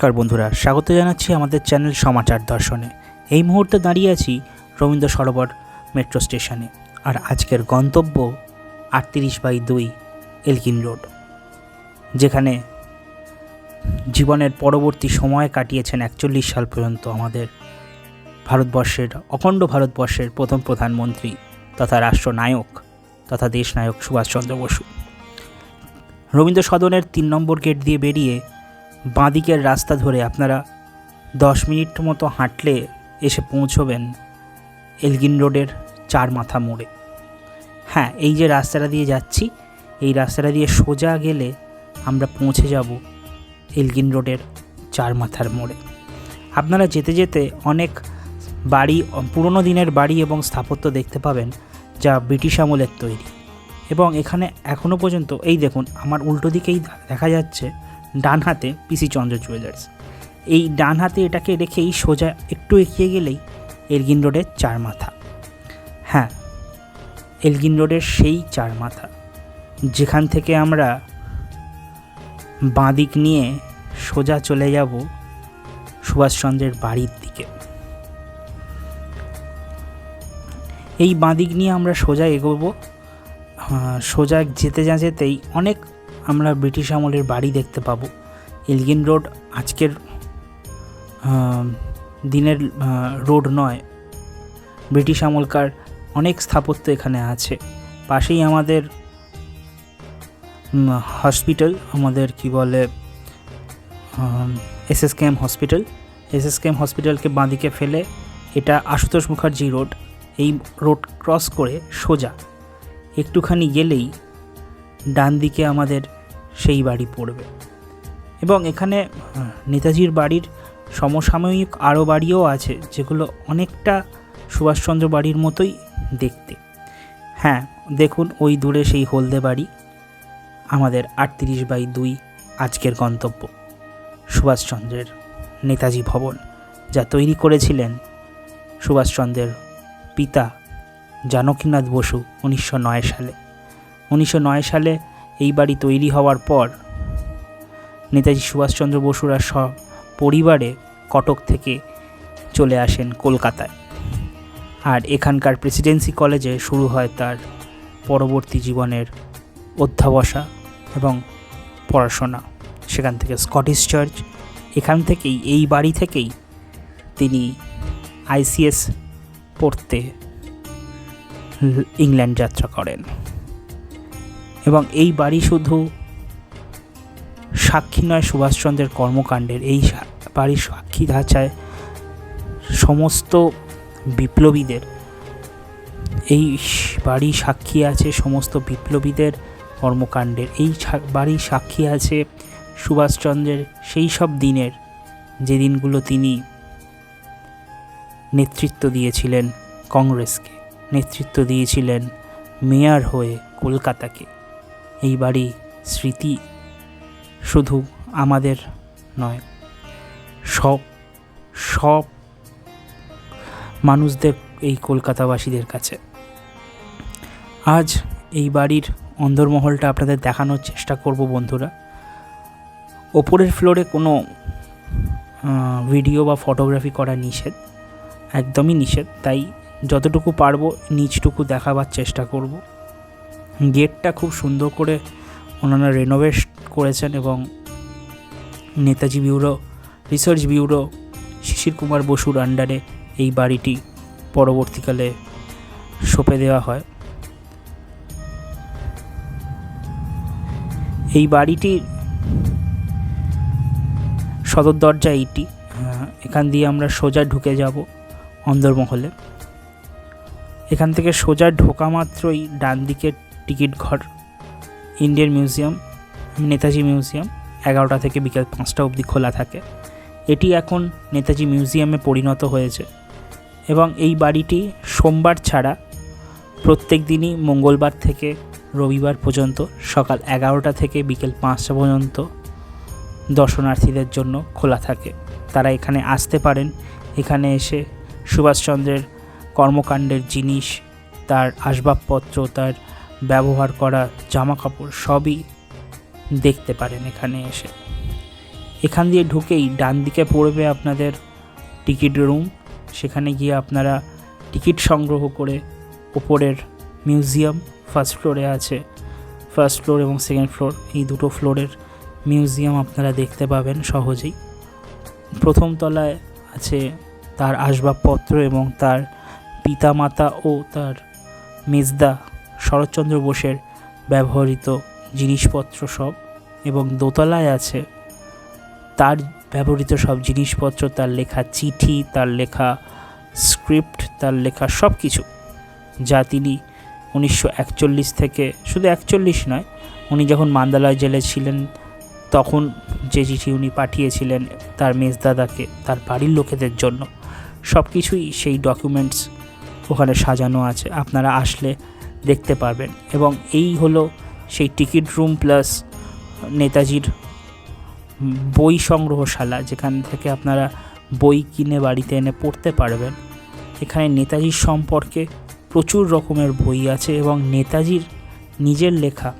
নমস্কার বন্ধুরা, স্বাগত জানাচ্ছি আমাদের চ্যানেল সমাচার দর্শনে। এই মুহূর্তে দাঁড়িয়ে আছি রবীন্দ্র সরোবর মেট্রো স্টেশনে আর আজকের গন্তব্য আটত্রিশ বাই দুই এলকিন রোড, যেখানে জীবনের পরবর্তী সময় কাটিয়েছেন একচল্লিশ সাল পর্যন্ত আমাদের ভারতবর্ষের, অখণ্ড ভারতবর্ষের প্রথম প্রধানমন্ত্রী তথা রাষ্ট্রনায়ক তথা দেশনায়ক সুভাষচন্দ্র বসু। রবীন্দ্র সদনের তিন নম্বর গেট দিয়ে বেরিয়ে বাঁদিকের রাস্তা ধরে আপনারা দশ মিনিট মতো হাঁটলে এসে পৌঁছবেন এলগিন রোডের চার মাথা মোড়ে। হ্যাঁ এই যে রাস্তাটা দিয়ে যাচ্ছি, এই রাস্তাটা দিয়ে সোজা গেলে আমরা পৌঁছে যাব এলগিন রোডের চার মাথার মোড়ে। আপনারা যেতে যেতে অনেক বাড়ি, পুরনো দিনের বাড়ি এবং স্থাপত্য দেখতে পাবেন যা ব্রিটিশ আমলের তৈরি। এবং এখানে এখনও পর্যন্ত, এই দেখুন, আমার উল্টো দিকেই দেখা যাচ্ছে ডান হাতে পিসি চন্দ্র জুয়েলার্স এই ডান হাতে এটাকে রেখেই সোজা একটু এগিয়ে গেলেই এলগিন রোডের চার মাথা। হ্যাঁ এলগিন রোডের সেই চার মাথা। যেখান থেকে আমরা বাঁদিক নিয়ে সোজা চলে যাব সুভাষচন্দ্রের বাড়ির দিকে। এই বাঁদিক নিয়ে আমরা সোজা এগোবো। সোজা যেতে যা যেতেই অনেক আমরা ব্রিটিশ আমলের বাড়ি দেখতে পাবো। এলগিন রোড আজকের দিনের রোড নয়। ব্রিটিশ আমলকার অনেক স্থাপত্য এখানে আছে। পাশেই আমাদের হসপিটাল, আমাদের কি বলে S S KM hospital. S S KM হসপিটালকে বাঁদিকে ফেলে এটা আশুতোষ মুখার্জি রোড। এই রোড ক্রস করে সোজা। একটুখানি গেলেই ডান দিকে আমাদের সেই বাড়ি পড়বে। এবং এখানে নেতাজির বাড়ির সমসাময়িক আরও বাড়িও আছে, যেগুলো অনেকটা সুভাষচন্দ্র বাড়ির মতোই দেখতে। হ্যাঁ দেখুন ওই দূরে সেই হলদে বাড়ি, আমাদের আটত্রিশ বাই দুই আজকের গন্তব্য, সুভাষচন্দ্রের নেতাজি ভবন, যা তৈরি করেছিলেন সুভাষচন্দ্রের পিতা জানকীনাথ বসু উনিশশো নয় সালে। উনিশশো নয় সালে এই বাড়ি তৈরি হওয়ার পর নেতাজি সুভাষচন্দ্র বসুরা সব পরিবারে কটক থেকে চলে আসেন কলকাতায়। আর এখানকার প্রেসিডেন্সি কলেজে শুরু হয় তার পরবর্তী জীবনের অধ্যাবসা এবং পড়াশোনা। সেখান থেকে স্কটিশ চার্চ, এখান থেকেই, এই বাড়ি থেকেই তিনি আইসিএস পড়তে ইংল্যান্ড যাত্রা করেন। এবং এই বাড়ি শুধু সাক্ষী নয়, সুভাষচন্দ্রের কর্মকাণ্ডের। এই বাড়ির সাক্ষী ধাঁচায় সমস্ত বিপ্লবীদের, এই বাড়ি সাক্ষী আছে সমস্ত বিপ্লবীদের কর্মকাণ্ডের। এই বাড়ি সাক্ষী আছে সুভাষচন্দ্রের সেই সব দিনের, যে দিনগুলো তিনি নেতৃত্ব দিয়েছিলেন কংগ্রেসকে, নেতৃত্ব দিয়েছিলেন মেয়র হয়ে কলকাতাকে। এই বাড়ি স্মৃতি শুধু আমাদের নয়, সব সব মানুষদের এই কলকাতাবাসীদের কাছে। আজ এই বাড়ির অন্দরমহলটা আপনাদের দেখানোর চেষ্টা করব বন্ধুরা। ওপরের ফ্লোরে কোনো ভিডিও বা ফটোগ্রাফি করা নিষেধ, একদমই নিষেধ। তাই যতটুকু পারব, নিচটুকু দেখাবার চেষ্টা করব। গেটটা খুব সুন্দর করে ওনারা রেনোভেট করেছেন এবং Netaji bureau research bureau Sisir Kumar বসুর আন্ডারে এই বাড়িটি পরবর্তীকালে সঁপে দেওয়া হয়। এই বাড়িটির সদর দরজা এইটি। এখান দিয়ে আমরা সোজা ঢুকে যাব অন্দরমহলে। এখান থেকে সোজা ঢোকা মাত্রই ডান দিকের টিকিট ঘর, ইন্ডিয়ান মিউজিয়াম, নেতাজি মিউজিয়াম, এগারোটা থেকে বিকেল পাঁচটা অবধি খোলা থাকে। এটি এখন নেতাজি মিউজিয়ামে পরিণত হয়েছে এবং এই বাড়িটি সোমবার ছাড়া প্রত্যেক দিনই মঙ্গলবার থেকে রবিবার পর্যন্ত সকাল এগারোটা থেকে বিকেল পাঁচটা পর্যন্ত দর্শনার্থীদের জন্য খোলা থাকে। তারা এখানে আসতে পারেন। এখানে এসে সুভাষচন্দ্রের কর্মকাণ্ডের জিনিস, তার আসবাবপত্র, তার ব্যবহার করা জামা কাপড় সবই দেখতে পারেন এখানে এসে। এখান দিয়ে ঢুকেই ডান দিকে পড়বে আপনাদের টিকিট রুম। সেখানে গিয়ে আপনারা টিকিট সংগ্রহ করে ওপরের মিউজিয়াম ফার্স্ট ফ্লোরে আছে। ফার্স্ট ফ্লোর এবং সেকেন্ড ফ্লোর এই দুটো ফ্লোরের মিউজিয়াম আপনারা দেখতে পাবেন সহজেই। প্রথম তলায় আছে তার আসবাবপত্র এবং তার পিতামাতা ও তার মেজদা শরৎচন্দ্র বোসের ব্যবহৃত জিনিসপত্র সব এবং দোতলায় আছে তার ব্যবহৃত সব জিনিসপত্র, তার লেখা চিঠি, তার লেখা স্ক্রিপ্ট, তার লেখা সব কিছু যা তিনি উনিশশো একচল্লিশ থেকে, শুধু একচল্লিশ নয়, উনি যখন মান্দালয় জেলে ছিলেন, তখন যে চিঠি উনি পাঠিয়েছিলেন তার মেজদাদাকে, তার বাড়ির লোকেদের জন্য সব কিছুই সেই ডকুমেন্টস ওখানে সাজানো আছে। আপনারা আসলে দেখতে পারবেন। এবং এই হলো সেই টিকিট রুম প্লাস নেতাজির বই সংগ্রহশালা, যেখান থেকে আপনারা বই কিনে বাড়িতে এনে পড়তে পারবেন। এখানে নেতাজির সম্পর্কে প্রচুর রকমের বই আছে এবং নেতাজির নিজের লেখা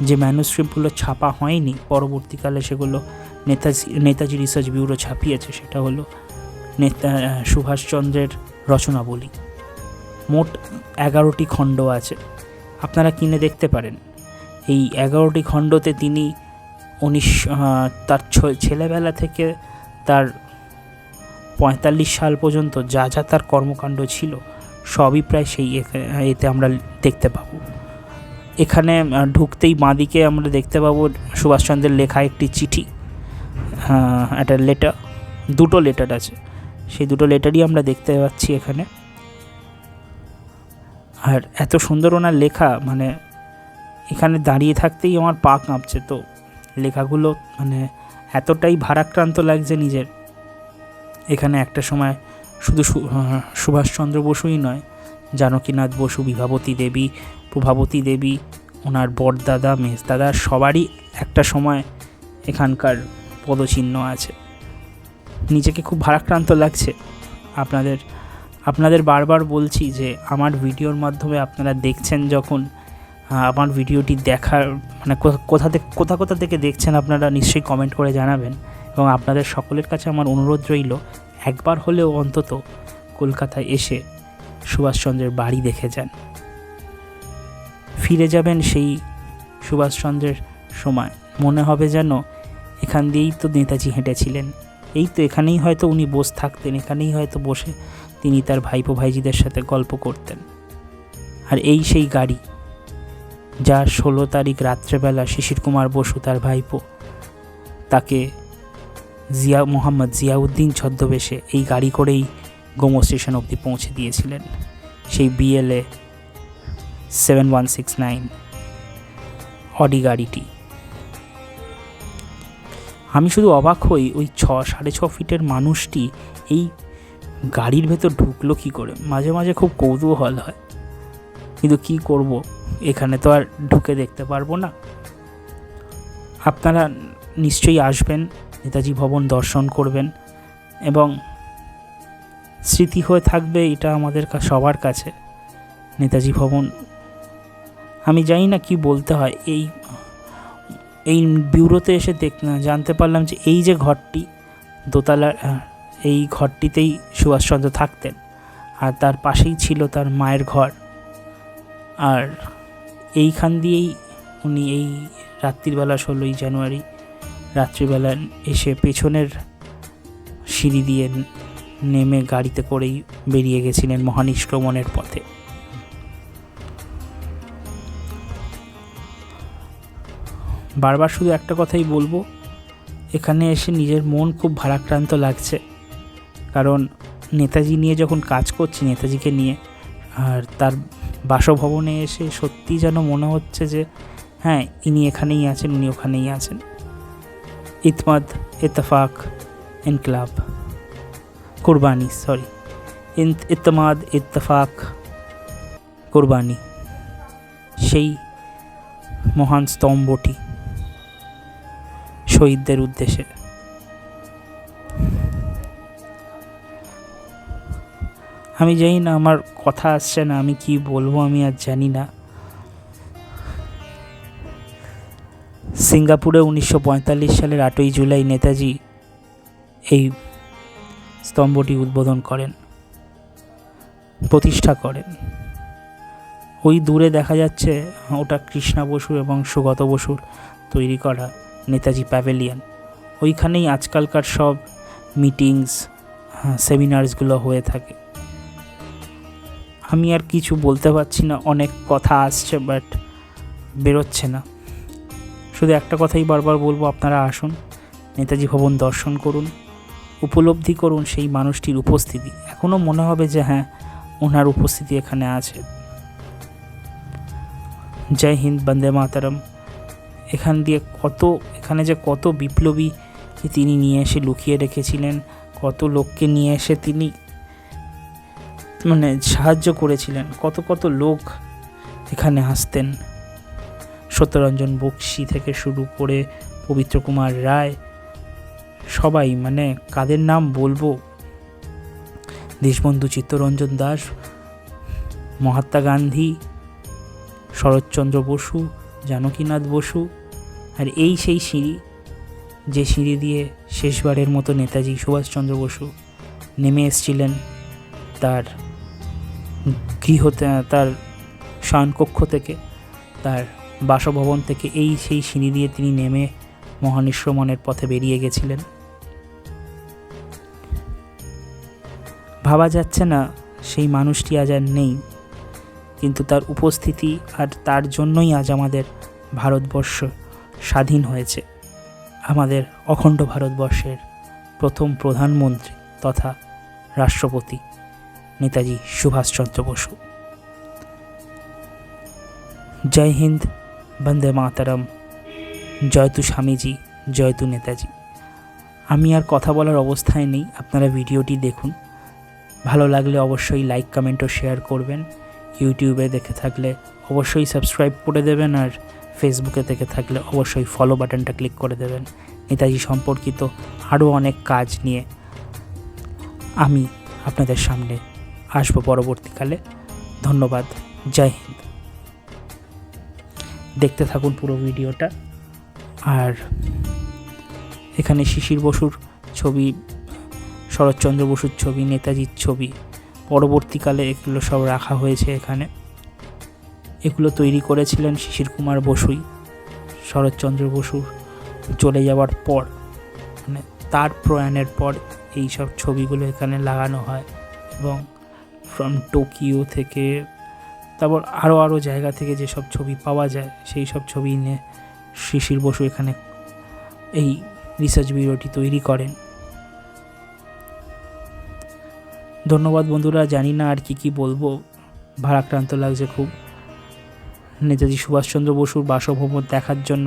যে ম্যানুস্ক্রিপ্টগুলো ছাপা হয়নি, পরবর্তীকালে সেগুলো নেতাজি নেতাজি রিসার্চ ব্যুরো ছাপিয়েছে, সেটা হলো নেতা সুভাষচন্দ্রের রচনাবলী। মোট এগারোটি খণ্ড আছে। আপনারা কিনে দেখতে পারেন। এই এগারোটি খণ্ডতে তিনি উনিশ তার ছেলেবেলা থেকে তার পঁয়তাল্লিশ সাল পর্যন্ত যা যা তার কর্মকাণ্ড ছিল, সবই প্রায় সেই এতে আমরা দেখতে পাবো। এখানে ঢুকতেই বাঁদিকে আমরা দেখতে পাবো সুভাষচন্দ্রের লেখা একটি চিঠি একটা লেটার দুটো লেটার আছে। সেই দুটো লেটারই আমরা দেখতে পাচ্ছি এখানে। আর এত সুন্দর ওনার লেখা মানে এখানে দাঁড়িয়ে থাকতেই আমার পা কাঁপছে তো। লেখাগুলো মানে এতটাই ভারাক্রান্ত লাগছে নিজের। এখানে একটা সময় শুধু সুভাষচন্দ্র বসুই নয়, জানকীনাথ বসু, বিভাবতী দেবী, প্রভাবতী দেবী, ওনার বড়দাদা মেজদাদা, সবারই একটা সময় এখানকার পদচিহ্ন আছে। নিজেকে খুব ভারাক্রান্ত লাগছে। আপনাদের আপনাদের বারবার বলছি যে আমার ভিডিওর মাধ্যমে আপনারা দেখছেন যখন আমার ভিডিওটি দেখার মানে কোথা- থেকে, কোথা কোথা থেকে দেখছেন আপনারা নিশ্চয়ই কমেন্ট করে জানাবেন। এবং আপনাদের সকলের কাছে আমার অনুরোধ রইল, একবার হলেও অন্তত কলকাতায় এসে সুভাষচন্দ্রের বাড়ি দেখে যান। ফিরে যাবেন সেই সুভাষচন্দ্রের সময়। মনে হবে যেন এখান দিয়েই তো নেতাজি হেঁটেছিলেন। এই তো এখানেই হয়তো উনি বসে থাকতেন, এখানেই হয়তো বসে তিনি তার ভাইপো ভাইজিদের সাথে গল্প করতেন। আর এই সেই গাড়ি, যা ষোলো তারিখ রাত্রেবেলা শিশির কুমার বসু তার ভাইপো, তাকে জিয়া, মোহাম্মদ জিয়াউদ্দিন ছদ্মবেশে এই গাড়ি করেই গোমো স্টেশন অবধি পৌঁছে দিয়েছিলেন। সেই BLA seven one six nine Audi গাড়িটি। আমি শুধু অবাক হই ওই ছ, সাড়ে ছ ফিটের মানুষটি এই গাড়ির ভেতর ঢুকলো কি করে? মাঝে মাঝে খুব কৌতূহল হয়। কিন্তু কি করব? এখানে তো আর ঢুকে দেখতে পারব না। আপনারা নিশ্চয়ই আসবেন নেতাজি ভবন দর্শন করবেন এবং স্মৃতি হয়ে থাকবে এটা আমাদের সবার কাছে। নেতাজি ভবন আমি জানি না কি বলতে হয়। এই এই ব্যুরোতে এসে দেখ জানতে পারলাম যে এই যে ঘরটি দোতলা আহ, এই ঘরটিতেই সুভাষচন্দ্র থাকতেন আর তার পাশেই ছিল তার মায়ের ঘর। আর এইখান দিয়েই উনি এই রাত্রিবেলা ষোলোই জানুয়ারি রাত্রিবেলা এসে পেছনের সিঁড়ি দিয়ে নেমে গাড়িতে করেই বেরিয়ে গেছিলেন মহানিষ্ক্রমণের পথে। বারবার শুধু একটা কথাই বলব, এখানে এসে নিজের মন খুব ভারাক্রান্ত লাগছে। কারণ নেতাজি নিয়ে যখন কাজ করছি, নেতাজিকে নিয়ে, আর তার বাসভবনে এসে সত্যি যেন মনে হচ্ছে যে হ্যাঁ ইনি এখানেই আছেন, উনি ওখানেই আছেন। ইতমাদ ইতফাক ইনকলাব। কোরবানি, সরি। ইতমাদ, ইত্তফাক, কোরবানি। সেই মহান স্তম্ভটি শহীদদের উদ্দেশ্যে। আমি জানি না, আমার কথা আসছে না, আমি কি বলব আমি আর জানি না। সিঙ্গাপুরে উনিশশো পঁয়তাল্লিশ সালের আটই জুলাই নেতাজি এই স্তম্ভটি উদ্বোধন করেন, প্রতিষ্ঠা করেন। ওই দূরে দেখা যাচ্ছে, ওটা কৃষ্ণা বসু এবং সুগত বসুর তৈরি করা নেতাজি প্যাভেলিয়ান ওইখানেই আজকালকার সব মিটিংস সেমিনার্সগুলো হয়ে থাকে। আমি আর কিছু বলতে পারছি না, অনেক কথা আসছে বাট বেরোচ্ছে না। শুধু একটা কথাই বারবার বলব, আপনারা আসুন, নেতাজি ভবন দর্শন করুন, উপলব্ধি করুন সেই মানুষটির উপস্থিতি। এখনও মনে হবে যে হ্যাঁ ওনার উপস্থিতি এখানে আছে। জয় হিন্দ, বন্দে মাতারম। এখান দিয়ে কত, এখানে যে কত বিপ্লবী তিনি নিয়ে এসে লুকিয়ে রেখেছিলেন, কত লোককে নিয়ে এসে তিনি মানে সাহায্য করেছিলেন। কত কত লোক এখানে আসতেন। সত্যরঞ্জন বক্সি থেকে শুরু করে পবিত্র কুমার রায়, সবাই মানে কাদের নাম বলব? দেশবন্ধু চিত্তরঞ্জন দাস, মহাত্মা গান্ধী, শরৎচন্দ্র বসু, জানকীনাথ বসু, আর এই সেই সিঁড়ি, যে সিঁড়ি দিয়ে শেষবারের মতো নেতাজি সুভাষচন্দ্র বসু নেমে এসেছিলেন তার গৃহতে তার শয়নকক্ষ থেকে, তার বাসভবন থেকে এই সেই সিঁড়ি দিয়ে তিনি নেমে মহানিশ্রমণের পথে বেরিয়ে গেছিলেন। ভাবা যাচ্ছে না, সেই মানুষটি আজ আর নেই, কিন্তু তার উপস্থিতি আর তার জন্যই আজ আমাদের ভারতবর্ষ স্বাধীন হয়েছে, আমাদের অখণ্ড ভারতবর্ষের প্রথম প্রধানমন্ত্রী তথা রাষ্ট্রপতি। নেতাজি সুভাষচন্দ্র বসু। জয় হিন্দ, বন্দে মাতারম জয়তু স্বামীজি জয়তু নেতাজি। আমি আর কথা বলার অবস্থায় নেই, আপনারা ভিডিওটি দেখুন। ভালো লাগলে অবশ্যই লাইক, কমেন্ট ও শেয়ার করবেন। ইউটিউবে দেখে থাকলে অবশ্যই সাবস্ক্রাইব করে দেবেন আর ফেসবুকে দেখে থাকলে অবশ্যই ফলো বাটনটা ক্লিক করে দেবেন। নেতাজি সম্পর্কিত আরও অনেক কাজ নিয়ে আমি আপনাদের সামনে আসব পরবর্তীকালে। ধন্যবাদ। জয় হিন্দ। দেখতে থাকুন পুরো ভিডিওটা। আর এখানে শিশির বসুর ছবি, শরৎচন্দ্র বসুর ছবি, নেতাজির ছবি পরবর্তীকালে এগুলো সব রাখা হয়েছে এখানে। এগুলো তৈরি করেছিলেন শিশির কুমার বসুই। শরৎচন্দ্র বসুর চলে যাওয়ার পর মানে তার প্রয়াণের পর এই সব ছবিগুলো এখানে লাগানো হয় এবং ফ্রম টোকিও থেকে, তারপর আরও আরও জায়গা থেকে যেসব ছবি পাওয়া যায়, সেই সব ছবি নিয়ে শিশির বসু এখানে এই রিসার্চ ব্যুরোটি তৈরি করেন। ধন্যবাদ বন্ধুরা, জানি না আর কি কি বলব। ভারাক্রান্ত লাগছে খুব। নেতাজি সুভাষচন্দ্র বসুর বাসভবন দেখার জন্য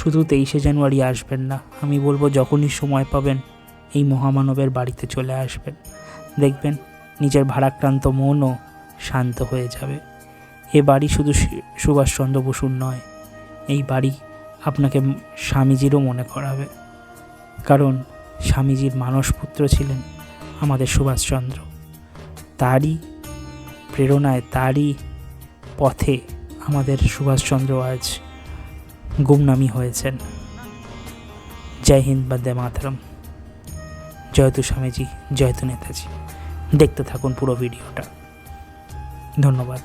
শুধু তেইশে জানুয়ারি আসবেন না, আমি বলব যখনই সময় পাবেন এই মহামানবের বাড়িতে চলে আসবেন। দেখবেন নিজের ভারাক্রান্ত মনও শান্ত হয়ে যাবে। এ বাড়ি শুধু সুভাষচন্দ্র বসুর নয়, এই বাড়ি আপনাকে স্বামীজিরও মনে করাবে। কারণ স্বামীজির মানসপুত্র ছিলেন আমাদের সুভাষচন্দ্র। তারই প্রেরণায়, তারই পথে আমাদের সুভাষচন্দ্র আজ গুমনামি হয়েছেন। জয় হিন্দ, বন্দে মাতরম। জয়তু স্বামীজি জয়তু নেতাজি। দেখতে থাকুন পুরো ভিডিওটা। ধন্যবাদ।